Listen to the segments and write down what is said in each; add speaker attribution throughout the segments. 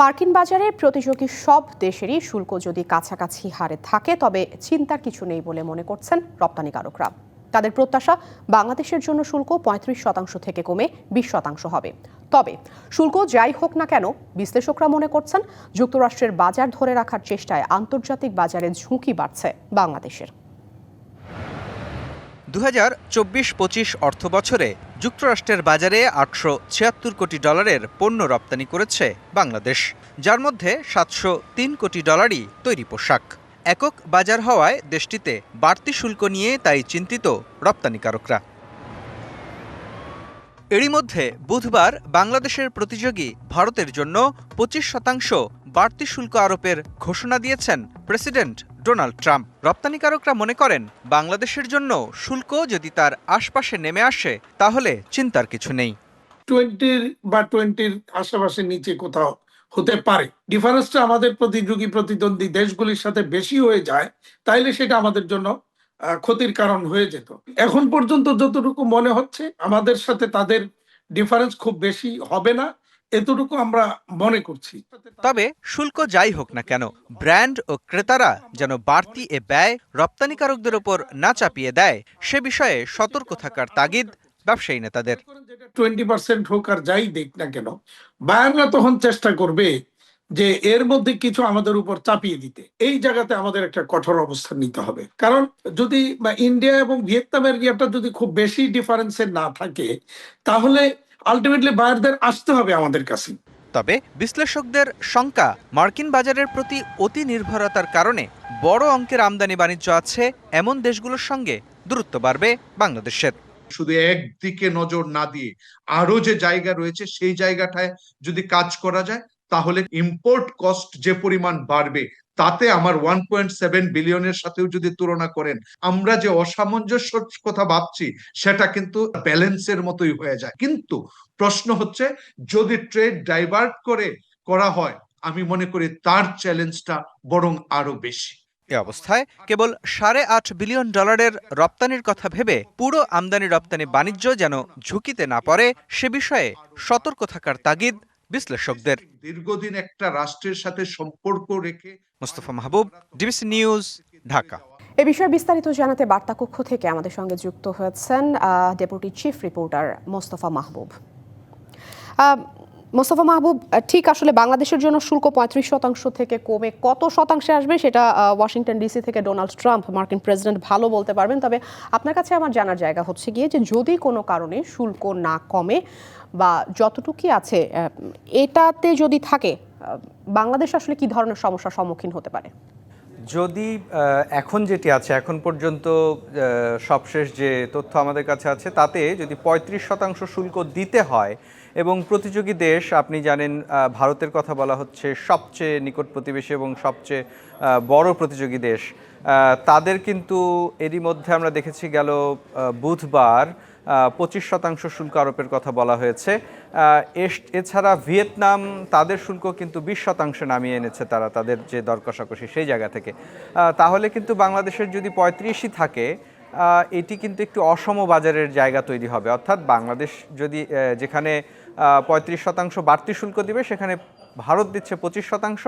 Speaker 1: মার্কিন বাজারে প্রতিযোগী সব দেশেরই শুল্ক যদি কাছাকাছি হারে থাকে, তবে চিন্তার কিছু নেই বলে মনে করছেন রপ্তানিকারকরা। তাদের প্রত্যাশা, বাংলাদেশের জন্য শুল্ক পঁয়ত্রিশ শতাংশ থেকে কমে বিশ শতাংশ হবে। তবে শুল্ক যাই হোক না কেন, বিশ্লেষকরা মনে করছেন, যুক্তরাষ্ট্রের বাজার ধরে রাখার চেষ্টায় আন্তর্জাতিক বাজারে ঝুঁকি বাড়ছে বাংলাদেশের।
Speaker 2: দু হাজার চব্বিশ পঁচিশ অর্থ বছরে যুক্তরাষ্ট্রের বাজারে আটশো ছিয়াত্তর কোটি ডলারের পণ্য রপ্তানি করেছে বাংলাদেশ, যার মধ্যে সাতশো তিন কোটি ডলারই তৈরি পোশাক। একক বাজার হওয়ায় দেশটিতে বাড়তি শুল্ক নিয়ে তাই চিন্তিত রপ্তানিকারকরা। এরই মধ্যে বুধবার বাংলাদেশের প্রতিযোগী ভারতের জন্য পঁচিশ শতাংশ বাড়তি শুল্ক আরোপের ঘোষণা দিয়েছেন প্রেসিডেন্ট ডোনাল্ড ট্রাম্প। রপ্তানিকারকরা মনে করেন, বাংলাদেশের জন্য শুল্ক যদি তার আশপাশে নেমে আসে, তাহলে চিন্তার কিছু নেই।
Speaker 3: টোয়েন্টির বা টোয়েন্টির আশেপাশে নিচে কোথাও হতে পারে। ডিফারেন্সটা আমাদের প্রতিযোগী প্রতিদ্বন্দ্বী দেশগুলির সাথে বেশি হয়ে যায়, তাইলে সেটা আমাদের জন্য ক্ষতির কারণ হয়ে যেত। এখন পর্যন্ত যতটুকু মনে হচ্ছে, আমাদের সাথে তাদের ডিফারেন্স খুব বেশি হবে না। এতটুকু আমরা মনে করছি।
Speaker 2: তবে শুল্ক যাই হোক না কেন ব্র্যান্ড ও ক্রেতারা যেন বাড়তি এ ব্যয় রপ্তানিকারকদের ওপর না চাপিয়ে দেয় সে বিষয়ে সতর্ক থাকার তাগিদ ব্যবসায়ী নেতাদের।
Speaker 3: টোয়েন্টি পার্সেন্ট হোক আর যাই দেখ না কেন বায়াররা তখন চেষ্টা করবে যে এর মধ্যে কিছু আমাদের উপর চাপিয়ে দিতে। এই জায়গাতে আমাদের একটা কঠোর অবস্থান নিতে হবে। কারণ যদি ইন্ডিয়া এবং ভিয়েতনামের ইয়েটা যদি খুব বেশি ডিফারেন্সের না থাকে তাহলে আলটিমেটলি বায়ারদের আসতে হবে আমাদের কাছে।
Speaker 2: তবে বিশ্লেষকদের শঙ্কা মার্কিন বাজারের প্রতি অতি নির্ভরতার কারণে বড় অঙ্কের আমদানি বাণিজ্য আছে এমন দেশগুলোর সঙ্গে দূরত্ব বাড়বে বাংলাদেশের।
Speaker 4: শুধু একদিকে নজর না দিয়ে আরও যে জায়গা রয়েছে সেই জায়গাটায় যদি কাজ করা যায় তাহলে ইম্পোর্ট কস্ট যে পরিমাণ বাড়বে তাতে আমার ওয়ান পয়েন্ট সেভেন বিলিয়নের সাথেও যদি তুলনা করেন, আমরা যে অসামঞ্জস্য কথা ভাবছি, সেটা কিন্তু ব্যালেন্সের মতোই হয়ে যায়। কিন্তু প্রশ্ন হচ্ছে, যদি ট্রেড ডাইভার্ট করে করা হয়, আমি মনে করি তার চ্যালেঞ্জটা বরং আরও বেশি।
Speaker 2: এ অবস্থায় কেবল সাড়ে আট বিলিয়ন ডলারের রপ্তানির কথা ভেবে পুরো আমদানি রপ্তানি বাণিজ্য যেন ঝুঁকিতে না পড়ে, সে বিষয়ে সতর্ক থাকার তাগিদ বিশ্লেষকদের।
Speaker 4: দীর্ঘদিন একটা রাষ্ট্রের সাথে সম্পর্ক রেখে
Speaker 2: মোস্তফা মাহবুব ডিবিসি নিউজ ঢাকা।
Speaker 1: এ বিষয়ে বিস্তারিত জানাতে বার্তা কক্ষ থেকে আমাদের সঙ্গে যুক্ত হয়েছেন deputy chief reporter Mostafa Mahbub. Mostafa Mahbub ঠিক আসলে বাংলাদেশের জন্য শুল্ক পঁয়ত্রিশ শতাংশ থেকে কমে কত শতাংশে আসবে সেটা ওয়াশিংটন ডিসি থেকে ডোনাল্ড ট্রাম্প মার্কিন প্রেসিডেন্ট ভালো বলতে পারবেন। তবে আপনার কাছে আমার জানার জায়গা হচ্ছে গিয়ে যে যদি কোনো কারণে শুল্ক না কমে বা যতটুকুই আছে এটাতে যদি থাকে বাংলাদেশ আসলে কি ধরনের সমস্যার সম্মুখীন হতে পারে?
Speaker 5: যদি এখন যেটি আছে, এখন পর্যন্ত সবশেষ যে তথ্য আমাদের কাছে আছে, তাতে যদি পঁয়ত্রিশ শতাংশ শুল্ক দিতে হয় এবং প্রতিযোগী দেশ, আপনি জানেন ভারতের কথা বলা হচ্ছে, সবচেয়ে নিকট প্রতিবেশী এবং সবচেয়ে বড় প্রতিযোগী দেশ তাদের কিন্তু এরই মধ্যে আমরা দেখেছি গেল বুধবার পঁচিশ শতাংশ শুল্ক আরোপের কথা বলা হয়েছে। এছাড়া ভিয়েতনাম, তাদের শুল্ক কিন্তু বিশ শতাংশ নামিয়ে এনেছে তারা, তাদের যে দর কষাকষি সেই জায়গা থেকে। তাহলে কিন্তু বাংলাদেশের যদি পঁয়ত্রিশই থাকে এটি কিন্তু একটু অসম বাজারের জায়গা তৈরি হবে। অর্থাৎ বাংলাদেশ যদি যেখানে পঁয়ত্রিশ শতাংশ বাড়তি শুল্ক দিবে, সেখানে ভারত দিচ্ছে পঁচিশ শতাংশ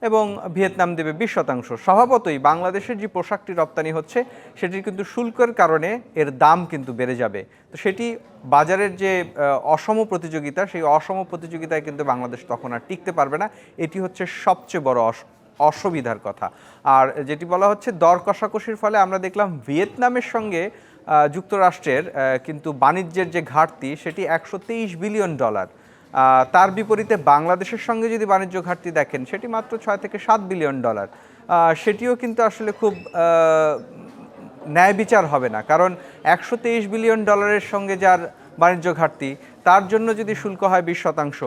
Speaker 5: এবং ভিয়েতনাম দেবে বিশ শতাংশ। স্বভাবতই বাংলাদেশের যে পোশাকটি রপ্তানি হচ্ছে সেটির কিন্তু শুল্কের কারণে এর দাম কিন্তু বেড়ে যাবে। তো সেটি বাজারের যে অসম প্রতিযোগিতা, সেই অসম প্রতিযোগিতায় কিন্তু বাংলাদেশ তখন আর টিকতে পারবে না। এটি হচ্ছে সবচেয়ে বড় অস- অসুবিধার কথা। আর যেটি বলা হচ্ছে, দর কষাকষির ফলে আমরা দেখলাম ভিয়েতনামের সঙ্গে যুক্তরাষ্ট্রের কিন্তু বাণিজ্যের যে ঘাটতি, সেটি একশো তেইশ বিলিয়ন ডলার। তার বিপরীতে বাংলাদেশের সঙ্গে যদি বাণিজ্য ঘাটতি দেখেন, সেটি মাত্র ছয় থেকে সাত বিলিয়ন ডলার। সেটিও কিন্তু আসলে খুব ন্যায় বিচার হবে না। কারণ একশো তেইশ বিলিয়ন ডলারের সঙ্গে যার বাণিজ্য ঘাটতি, তার জন্য যদি শুল্ক হয় বিশ শতাংশ,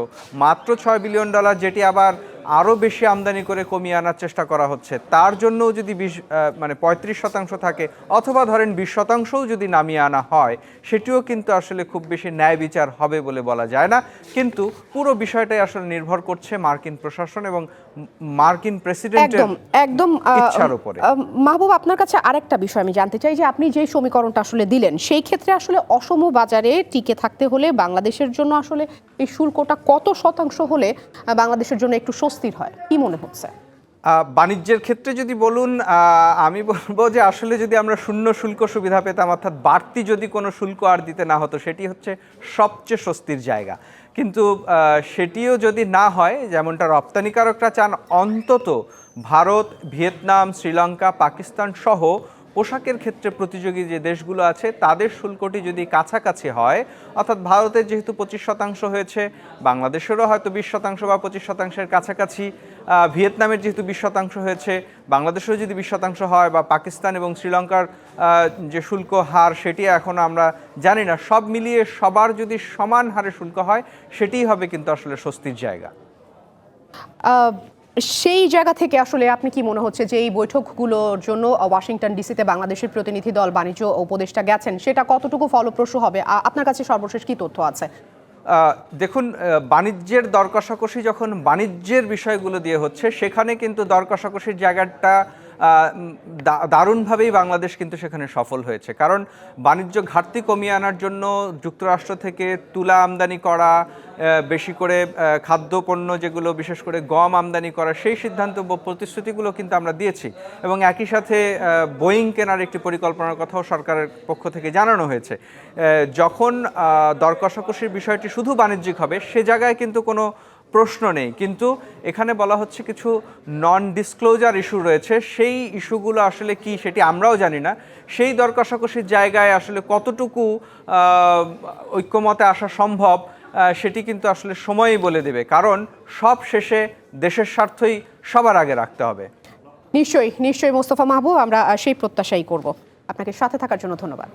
Speaker 5: মাত্র ছয় বিলিয়ন ডলার, যেটি আবার আরও বেশি আমদানি করে কমিয়ে আনার চেষ্টা করা হচ্ছে তার জন্যও যদি বিশ মানে পঁয়ত্রিশ শতাংশ থাকে অথবা ধরেন বিশ শতাংশও যদি নামিয়ে আনা হয় সেটিও কিন্তু আসলে খুব বেশি ন্যায় বিচার হবে বলে বলা যায় না কিন্তু পুরো বিষয়টাই আসলে নির্ভর করছে মার্কিন প্রশাসন এবং মার্কিন প্রেসিডেন্টের
Speaker 1: একদম একদম
Speaker 5: ইচ্ছার উপরে।
Speaker 1: মাহবুব আপনার কাছে আরেকটা বিষয় আমি জানতে চাই যে আপনি যে সমীকরণটা আসলে দিলেন সেই ক্ষেত্রে আসলে অসম বাজারে টিকে থাকতে হলে বাংলাদেশের জন্য আসলে এই শুল্কটা কত শতাংশ হলে বাংলাদেশের জন্য একটু স্বস্তির হয়, কি মনে হচ্ছে?
Speaker 5: বাণিজ্যের ক্ষেত্রে যদি বলুন আমি বলব যে আসলে যদি আমরা শূন্য শুল্ক সুবিধা পেতাম, অর্থাৎ বাড়তি যদি কোনো শুল্ক আর দিতে না হতো, সেটি হচ্ছে সবচেয়ে স্বস্তির জায়গা। কিন্তু সেটিও যদি না হয়, যেমনটা রপ্তানিকারকরা চান, অন্তত ভারত, ভিয়েতনাম, শ্রীলঙ্কা, পাকিস্তান সহ পোশাকের ক্ষেত্রে প্রতিযোগী যে দেশগুলো আছে, তাদের শুল্কটি যদি কাছাকাছি হয়, অর্থাৎ ভারতের যেহেতু পঁচিশ শতাংশ হয়েছে, বাংলাদেশেরও হয়তো বিশ শতাংশ বা পঁচিশ শতাংশের কাছাকাছি ভিয়েতনামের যেহেতু বিশ শতাংশ হয়েছে, বাংলাদেশেরও যদি বিশ শতাংশ হয় বা পাকিস্তান এবং শ্রীলঙ্কার যে শুল্ক হার, সেটি এখন আমরা জানি না। সব মিলিয়ে সবার যদি সমান হারে শুল্ক হয়, সেটিই হবে কিন্তু আসলে স্বস্তির জায়গা।
Speaker 1: সেই জায়গা থেকে আসলে আপনি কি মনে হচ্ছে যে এই বৈঠকগুলোর জন্য ওয়াশিংটন ডিসিতে বাংলাদেশের প্রতিনিধি দল, বাণিজ্য উপদেষ্টা গেছেন, সেটা কতটুকু ফলপ্রসূ হবে? আপনার কাছে সর্বশেষ কি তথ্য আছে?
Speaker 5: দেখুন বাণিজ্যের দর কষাকষি যখন বাণিজ্যের বিষয়গুলো দিয়ে হচ্ছে, সেখানে কিন্তু দর কষাকষির জায়গাটা দারুণভাবেই বাংলাদেশ কিন্তু সেখানে সফল হয়েছে। কারণ বাণিজ্য ঘাটতি কমিয়ে আনার জন্য যুক্তরাষ্ট্র থেকে তুলা আমদানি করা বেশি করে খাদ্যপণ্য যেগুলো, বিশেষ করে গম আমদানি করা, সেই সিদ্ধান্ত প্রতিশ্রুতিগুলো কিন্তু আমরা দিয়েছি। এবং একই সাথে বোয়িং কেনার একটি পরিকল্পনার কথাও সরকারের পক্ষ থেকে জানানো হয়েছে। যখন দর কষাকষির বিষয়টি শুধু বাণিজ্যিক হবে, সে জায়গায় কিন্তু কোনো প্রশ্ন নেই। কিন্তু এখানে বলা হচ্ছে কিছু নন ডিসক্লোজার ইস্যু রয়েছে। সেই ইস্যুগুলো আসলে কি সেটি আমরাও জানি না। সেই দর কষাকষির জায়গায় আসলে কতটুকু ঐক্যমতে আসা সম্ভব সেটি কিন্তু আসলে সময়ই বলে দেবে। কারণ সব শেষে দেশের স্বার্থই সবার আগে রাখতে হবে।
Speaker 1: নিশ্চয়ই নিশ্চয়ই মোস্তফা মাহবুব, আমরা সেই প্রত্যাশাই করব। আপনাকে সাথে থাকার জন্য ধন্যবাদ।